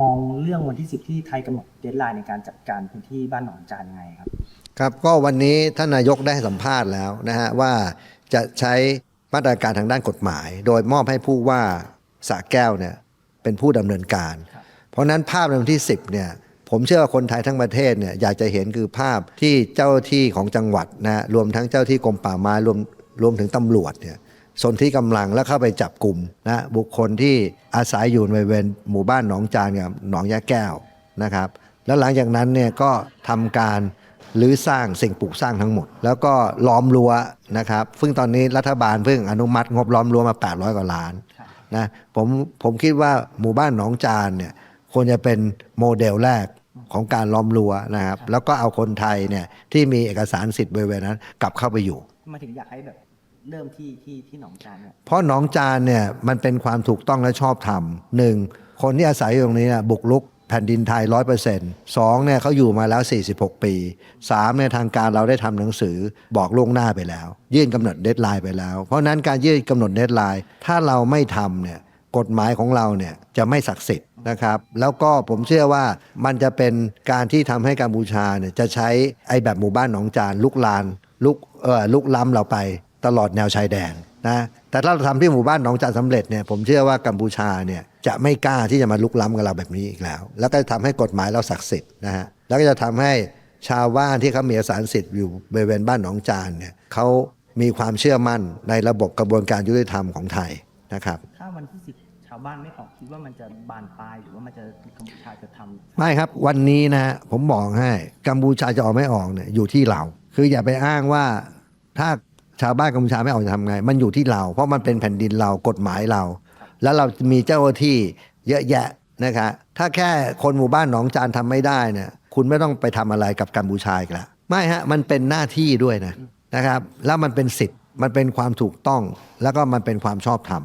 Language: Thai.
มองเรื่องวันที่ 10 ที่ไทยกำหนดเดดไลน์ในการจัดการพื้นที่บ้านหนองจานยังไงครับ ครับก็วันนี้ท่านนายกได้ให้สัมภาษณ์แล้วนะฮะว่าจะใช้มาตรการทางด้านกฎหมาย โดยมอบให้ผู้ว่าสระแก้วเนี่ยเป็นผู้ดำเนินการครับเพราะฉะนั้นภาพในวันที่ 10เนี่ยผมเชื่อว่าคนไทยทั้งประเทศเนี่ยอยากจะเห็นคือภาพที่เจ้าหน้าที่ของจังหวัดนะฮะรวมทั้งเจ้าที่กรมป่าไม้รวมรวมถึงตำรวจเนี่ย สนที่กำลังแล้วเข้าไปจับกลุ่มนะบุคคลที่อาศัยอยู่ในบริเวณหมู่บ้านหนองจานกับหนองยะแก้วนะครับ แล้วหลังจากนั้นเนี่ยก็ทำการหรือสร้างสิ่งปลูกสร้างทั้งหมด แล้วก็ล้อมรั้วนะครับซึ่งตอนนี้รัฐบาลเพิ่งอนุมัติงบล้อมรั้วมา 800 กว่าล้านนะผมผมคิดว่าหมู่บ้านหนองจานเนี่ยควรจะเป็นโมเดลแรกของการล้อมรั้วนะครับ แล้วก็เอาคนไทยเนี่ยที่มีเอกสารสิทธิ์บริเวณนั้น กลับเข้าไปอยู่มาถึงอยากให้แบบ เริ่มที่ที่ที่หนองจานเนี่ยเพราะหนองจานเนี่ยมันเป็นความถูกต้องและชอบธรรมหนึ่งคนที่อาศัยอยู่ตรงนี้นะบุกลุกแผ่นดินไทยร้อยเปอร์เซ็นต์สองเนี่ยเขาอยู่มาแล้ว 46 ปีสามเนี่ยทางการเราได้ทำหนังสือบอกล่วงหน้าไปแล้ว ยื่นกำหนดเดทไลน์ไปแล้ว เพราะนั้นการยื่นกำหนดเดทไลน์ถ้าเราไม่ทำเนี่ยกฎหมายของเราเนี่ยจะไม่ศักดิ์สิทธิ์นะครับ แล้วก็ผมเชื่อว่ามันจะเป็นการที่ทำให้กัมพูชาเนี่ยจะใช้ไอ้แบบหมู่บ้านหนองจานลุกลานลุกเออลุกล้ำเราไป ตลอดแนวชายแดนนะแต่ถ้าเราทำที่หมู่บ้านหนองจานสำเร็จเนี่ยผมเชื่อว่ากัมพูชาเนี่ยจะไม่กล้าที่จะมาลุกล้ำกับเราแบบนี้อีกแล้ว แล้วก็จะทำให้กฎหมายเราศักดิ์สิทธิ์นะฮะแล้วก็จะทำให้ชาวบ้านที่เขามีเอกสารสิทธิ์อยู่บริเวณบ้านหนองจานเนี่ยเขามีความเชื่อมั่นในระบบกระบวนการยุติธรรมของไทยนะครับถ้าวันที่10ชาวบ้านไม่ออกคิดว่ามันจะบานปลายหรือว่ามันจะกัมพูชาจะทำไม่ครับวันนี้นะผมบอกให้กัมพูชาจะออกไม่ออกเนี่ยอยู่ที่เรา คืออย่าไปอ้างว่าถ้า ชาวบ้านกัมพูชาไม่ออกจะทำไง มันอยู่ที่เรา เพราะมันเป็นแผ่นดินเรากฎหมายเรา แล้วเรามีเจ้าหน้าที่เยอะแยะนะครับถ้าแค่คนหมู่บ้านหนองจานทำไม่ได้เนี่ยคุณไม่ต้องไปทำอะไรกับกัมพูชาอีกแล้วไม่ฮะมันเป็นหน้าที่ด้วยนะนะครับ แล้วมันเป็นสิทธิ์มันเป็นความถูกต้อง แล้วก็มันเป็นความชอบธรรม